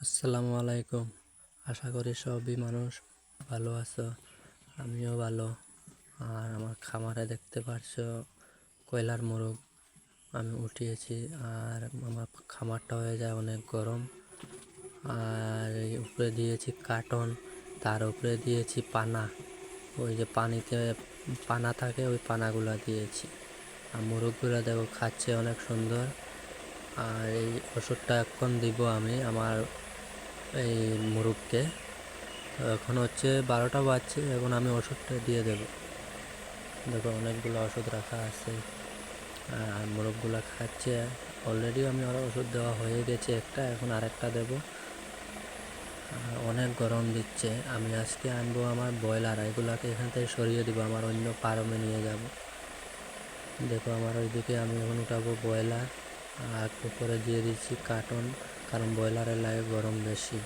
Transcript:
আসসালামু আলাইকুম। আশা করি সবই মানুষ ভালো আছো, আমিও ভালো। আর আমার খামারে দেখতে পারছ কয়লার মোরগ আমি উঠিয়েছি। আর আমার খামারটা হয়ে যায় অনেক গরম। আর উপরে দিয়েছি কার্টন, তার উপরে দিয়েছি পানা। ওই যে পানিতে, পানা থাকে, ওই পানাগুলো দিয়েছি। আর মোরগগুলো দেখো, খাচ্ছে অনেক সুন্দর। আর এই ওষুধটা এখন দিব আমি আমার এই মুরগকে তো এখন হচ্ছে বারোটা বাজছে, এখন আমি ওষুধটা দিয়ে দেব। দেখো অনেকগুলো ওষুধ রাখা আছে আর মোরগগুলো খাচ্ছে। অলরেডি আমি ওরা ওষুধ দেওয়া হয়ে গেছে একটা, এখন আরেকটা দেব। অনেক গরম দিচ্ছে, আমি আজকে আনব আমার ব্রয়লার, এগুলাকে এখান থেকে সরিয়ে দিব, আমার অন্য ফার্মে নিয়ে যাব। দেখো আমার ওইদিকে আমি এখন উঠাবো ব্রয়লার, আর উপরে দিয়ে দিচ্ছি কার্টন। কারণ ব্রয়লারের লাইভ গরম বেশি।